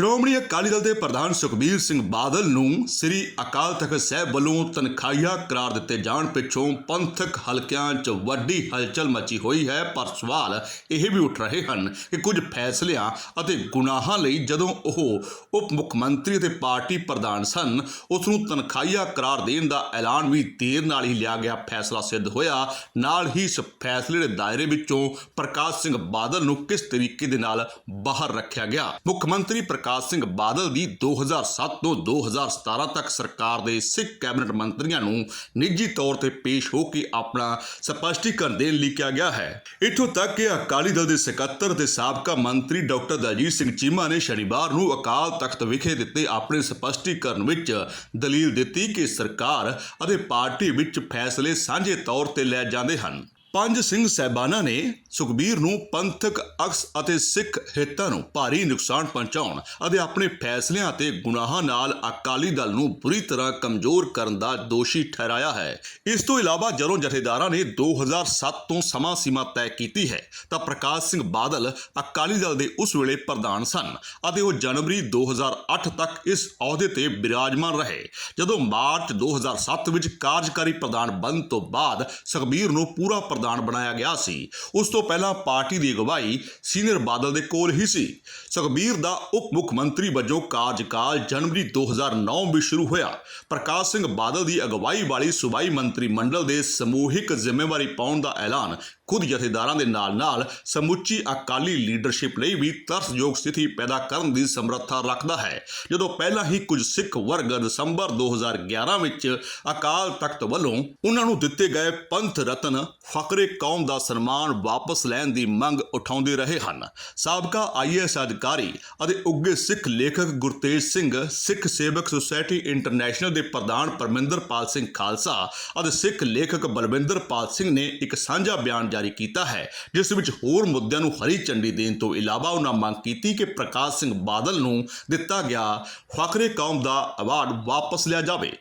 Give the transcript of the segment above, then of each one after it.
ਸ਼੍ਰੋਮਣੀ ਅਕਾਲੀ ਦਲ ਦੇ ਪ੍ਰਧਾਨ ਸੁਖਬੀਰ ਸਿੰਘ ਬਾਦਲ ਨੂੰ ਸ੍ਰੀ ਅਕਾਲ ਤਖਤ ਸਾਹਿਬ ਵੱਲੋਂ ਤਨਖਾਹੀਆ ਕਰਾਰ ਦਿੱਤੇ ਜਾਣ ਪਿੱਛੋਂ ਪੰਥਕ ਹਲਕਿਆਂ 'ਚ ਵੱਡੀ ਹਲਚਲ ਮਚੀ ਹੋਈ ਹੈ, ਪਰ ਸਵਾਲ ਇਹ ਵੀ ਉੱਠ ਰਹੇ ਹਨ ਕਿ ਕੁਝ ਫੈਸਲਿਆਂ ਅਤੇ ਗੁਨਾਹਾਂ ਲਈ ਜਦੋਂ ਉਹ ਉਪ ਮੁੱਖ ਮੰਤਰੀ ਅਤੇ ਪਾਰਟੀ ਪ੍ਰਧਾਨ ਸਨ ਉਸ ਨੂੰ ਤਨਖਾਹੀਆ ਕਰਾਰ ਦੇਣ ਦਾ ਐਲਾਨ ਵੀ ਦੇਰ ਨਾਲ ਹੀ ਲਿਆ ਗਿਆ। ਫੈਸਲਾ ਸਿੱਧ ਹੋਇਆ। ਨਾਲ ਹੀ ਇਸ ਫੈਸਲੇ ਦੇ ਦਾਇਰੇ ਵਿੱਚੋਂ ਪ੍ਰਕਾਸ਼ ਸਿੰਘ ਬਾਦਲ ਨੂੰ ਕਿਸ ਤਰੀਕੇ ਦੇ ਨਾਲ ਬਾਹਰ ਰੱਖਿਆ ਗਿਆ? ਮੁੱਖ ਮੰਤਰੀ ਪ੍ਰਕਾਸ਼ ਪ੍ਰਕਾਸ਼ ਸਿੰਘ ਬਾਦਲ ਦੀ 2007 ਤੋਂ 2017 ਤੱਕ ਸਰਕਾਰ ਦੇ ਸਿੱਖ ਕੈਬਨਿਟ ਮੰਤਰੀਆਂ ਨੂੰ ਨਿੱਜੀ ਤੌਰ ਤੇ ਪੇਸ਼ ਹੋ ਕੇ ਆਪਣਾ ਸਪਸ਼ਟੀਕਰਨ ਦੇਣ ਲਈ ਕਿਹਾ ਗਿਆ ਹੈ। ਇੱਥੋਂ ਤੱਕ ਕਿ ਅਕਾਲੀ ਦਲ ਦੇ ਸਕੱਤਰ ਤੇ ਸਾਬਕਾ ਮੰਤਰੀ ਡਾਕਟਰ ਦਲਜੀਤ ਸਿੰਘ ਚੀਮਾ ਨੇ ਸ਼ਨੀਵਾਰ ਨੂੰ ਅਕਾਲ ਤਖਤ ਵਿਖੇ ਦਿੱਤੇ ਆਪਣੇ ਸਪਸ਼ਟੀਕਰਨ ਵਿੱਚ ਦਲੀਲ ਦਿੱਤੀ ਕਿ ਸਰਕਾਰ ਅਤੇ ਪਾਰਟੀ ਵਿੱਚ ਫੈਸਲੇ ਸਾਂਝੇ ਤੌਰ ਤੇ ਲੈ ਜਾਂਦੇ ਹਨ। ਪੰਜ ਸਿੰਘ ਸਹਿਬਾਨਾਂ ਨੇ ਸੁਖਬੀਰ ਨੂੰ ਪੰਥਕ ਅਕਸ ਅਤੇ ਸਿੱਖ ਹਿੱਤਾਂ ਨੂੰ ਭਾਰੀ ਨੁਕਸਾਨ ਪਹੁੰਚਾਉਣ ਅਤੇ ਆਪਣੇ ਫੈਸਲਿਆਂ ਅਤੇ ਗੁਨਾਹਾਂ ਨਾਲ ਅਕਾਲੀ ਦਲ ਨੂੰ ਬੁਰੀ ਤਰ੍ਹਾਂ ਕਮਜ਼ੋਰ ਕਰਨ ਦਾ ਦੋਸ਼ੀ ਠਹਿਰਾਇਆ ਹੈ। ਇਸ ਤੋਂ ਇਲਾਵਾ ਜਦੋਂ ਜਥੇਦਾਰਾਂ ਨੇ 2007 ਤੋਂ ਸਮਾਂ ਸੀਮਾ ਤੈਅ ਕੀਤੀ ਹੈ, ਤਾਂ ਪ੍ਰਕਾਸ਼ ਸਿੰਘ ਬਾਦਲ ਅਕਾਲੀ ਦਲ ਦੇ ਉਸ ਵੇਲੇ ਪ੍ਰਧਾਨ ਸਨ ਅਤੇ ਉਹ ਜਨਵਰੀ 2008 ਤੱਕ ਇਸ ਅਹੁਦੇ ਤੇ ਬਿਰਾਜਮਾਨ ਰਹੇ। ਜਦੋਂ ਮਾਰਚ 2007 ਵਿੱਚ ਕਾਰਜਕਾਰੀ ਪ੍ਰਧਾਨ ਬਣਨ ਤੋਂ ਬਾਅਦ ਸੁਖਬੀਰ ਨੂੰ ਪੂਰਾ ਪ੍ਰਧਾਨ ਬਣਾਇਆ ਗਿਆ ਸੀ। ਉਸ ਤੋਂ ਪਹਿਲਾਂ ਪਾਰਟੀ ਦੀ ਅਗਵਾਈ ਸੀਨੀਅਰ ਬਾਦਲ ਦੇ ਕੋਲ ਹੀ ਸੀ। ਸੁਖਬੀਰ ਦਾ ਉਪ ਮੁੱਖ ਮੰਤਰੀ ਵਜੋਂ ਕਾਰਜਕਾਲ ਜਨਵਰੀ 2009 ਵਿੱਚ ਸ਼ੁਰੂ ਹੋਇਆ। ਪ੍ਰਕਾਸ਼ ਸਿੰਘ ਬਾਦਲ ਦੀ ਅਗਵਾਈ ਵਾਲੀ ਸੂਬਾਈ ਮੰਤਰੀ ਮੰਡਲ ਦੇ ਸਮੂਹਿਕ ਜ਼ਿੰਮੇਵਾਰੀ ਪਾਉਣ ਦਾ ਐਲਾਨ ਖੁਦ ਜਥੇਦਾਰਾਂ ਦੇ ਨਾਲ-ਨਾਲ ਸਮੁੱਚੀ ਅਕਾਲੀ ਲੀਡਰਸ਼ਿਪ ਲਈ ਵੀ ਤਰਸਯੋਗ ਸਥਿਤੀ ਪੈਦਾ ਕਰਨ ਦੀ ਸਮਰੱਥਾ ਰੱਖਦਾ ਹੈ। ਜਦੋਂ ਪਹਿਲਾਂ ਹੀ ਕੁਝ ਸਿੱਖ ਵਰਗ ਦਸੰਬਰ 2011 ਵਿੱਚ ਅਕਾਲ ਤਖਤ ਵੱਲੋਂ ਉਹਨਾਂ ਨੂੰ ਦਿੱਤੇ ਗਏ ਪੰਥ ਰਤਨ ਫਕਰੇ ਕੌਮ ਦਾ ਸਨਮਾਨ ਵਾਪਸ ਲੈਣ ਦੀ ਮੰਗ ਉਠਾਉਂਦੇ ਰਹੇ ਹਨ। ਸਾਬਕਾ ਆਈਐਸ ਅਧਿਕਾਰੀ ਅਤੇ ਉੱਗੇ ਸਿੱਖ ਲੇਖਕ ਗੁਰਤੇਜ ਸਿੰਘ, ਸਿੱਖ ਸੇਵਕ ਸੁਸਾਇਟੀ ਇੰਟਰਨੈਸ਼ਨਲ ਦੇ ਪ੍ਰਧਾਨ ਪਰਮਿੰਦਰਪਾਲ ਸਿੰਘ ਖਾਲਸਾ ਅਤੇ ਸਿੱਖ ਲੇਖਕ ਬਲਵਿੰਦਰਪਾਲ ਸਿੰਘ ਨੇ ਇੱਕ ਸਾਂਝਾ ਬਿਆਨ ਜਾਰੀ ਕੀਤਾ ਹੈ, ਜਿਸ ਵਿੱਚ ਹੋਰ ਮੁੱਦਿਆਂ ਨੂੰ ਹਰੀ ਝੰਡੀ ਦੇਣ ਤੋਂ ਇਲਾਵਾ ਉਹਨਾਂ ਮੰਗ ਕੀਤੀ ਕਿ ਪ੍ਰਕਾਸ਼ ਸਿੰਘ ਬਾਦਲ ਨੂੰ ਦਿੱਤਾ ਗਿਆ ਫਕਰੇ ਕੌਮ ਦਾ ਅਵਾਰਡ ਵਾਪਸ ਲਿਆ ਜਾਵੇ।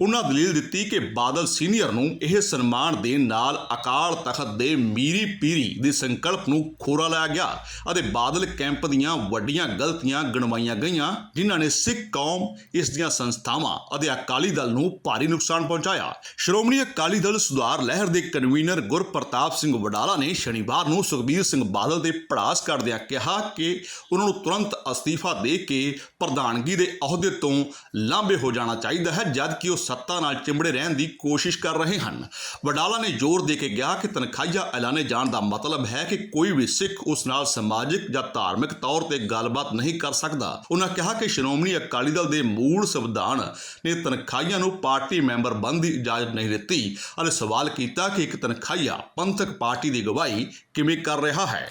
ਉਹਨਾਂ ਦਲੀਲ ਦਿੱਤੀ ਕਿ ਬਾਦਲ ਸੀਨੀਅਰ ਨੂੰ ਇਹ ਸਨਮਾਨ ਦੇਣ ਨਾਲ ਅਕਾਲ ਤਖਤ ਦੇ ਮੀਰੀ ਪੀਰੀ ਦੇ ਸੰਕਲਪ ਨੂੰ ਖੋਰਾ ਲਾਇਆ ਗਿਆ ਅਤੇ ਬਾਦਲ ਕੈਂਪ ਦੀਆਂ ਵੱਡੀਆਂ ਗਲਤੀਆਂ ਗਣਵਾਈਆਂ ਗਈਆਂ, ਜਿਨ੍ਹਾਂ ਨੇ ਸਿੱਖ ਕੌਮ ਇਸ ਦੀਆਂ ਸੰਸਥਾਵਾਂ ਅਤੇ ਅਕਾਲੀ ਦਲ ਨੂੰ ਭਾਰੀ ਨੁਕਸਾਨ ਪਹੁੰਚਾਇਆ। ਸ਼੍ਰੋਮਣੀ ਅਕਾਲੀ ਦਲ ਸੁਧਾਰ ਲਹਿਰ ਦੇ ਕਨਵੀਨਰ ਗੁਰਪ੍ਰਤਾਪ ਸਿੰਘ ਵਡਾਲਾ ਨੇ ਸ਼ਨੀਵਾਰ ਨੂੰ ਸੁਖਬੀਰ ਸਿੰਘ ਬਾਦਲ ਦੇ ਪੜਾਸ ਕਰਦਿਆਂ ਕਿਹਾ ਕਿ ਉਹਨਾਂ ਨੂੰ ਤੁਰੰਤ ਅਸਤੀਫਾ ਦੇ ਕੇ ਪ੍ਰਧਾਨਗੀ ਦੇ ਅਹੁਦੇ ਤੋਂ ਲਾਂਭੇ ਹੋ ਜਾਣਾ ਚਾਹੀਦਾ ਹੈ ਜਦ ਕਿ ਉਹ ਸੱਤਾ ਨਾਲ ਚਿੰਬੜੇ ਰਹਿਣ ਦੀ ਕੋਸ਼ਿਸ਼ ਕਰ ਰਹੇ ਹਨ। ਵਡਾਲਾ ਨੇ ਜ਼ੋਰ ਦੇ ਕੇ ਕਿਹਾ ਕਿ ਤਨਖਾਹੀਆ ਐਲਾਨੇ ਜਾਣ ਦਾ ਮਤਲਬ ਹੈ ਕਿ ਕੋਈ ਵੀ ਸਿੱਖ ਉਸ ਨਾਲ ਸਮਾਜਿਕ ਜਾਂ ਧਾਰਮਿਕ ਤੌਰ ਤੇ ਗੱਲਬਾਤ ਨਹੀਂ ਕਰ ਸਕਦਾ। ਉਹਨਾਂ ਕਿਹਾ ਕਿ ਸ਼੍ਰੋਮਣੀ ਅਕਾਲੀ ਦਲ ਦੇ ਮੂਲ ਸੰਵਿਧਾਨ ਨੇ ਤਨਖਾਹੀਆਂ ਨੂੰ ਪਾਰਟੀ ਮੈਂਬਰ ਬਣਨ ਦੀ ਇਜਾਜ਼ਤ ਨਹੀਂ ਦਿੱਤੀ। ਅਤੇ ਸਵਾਲ ਕੀਤਾ ਕਿ ਇੱਕ ਤਨਖਾਹੀਆ ਪੰਥਕ ਪਾਰਟੀ ਦੀ ਅਗਵਾਈ ਕਿਵੇਂ ਕਰ ਰਿਹਾ ਹੈ?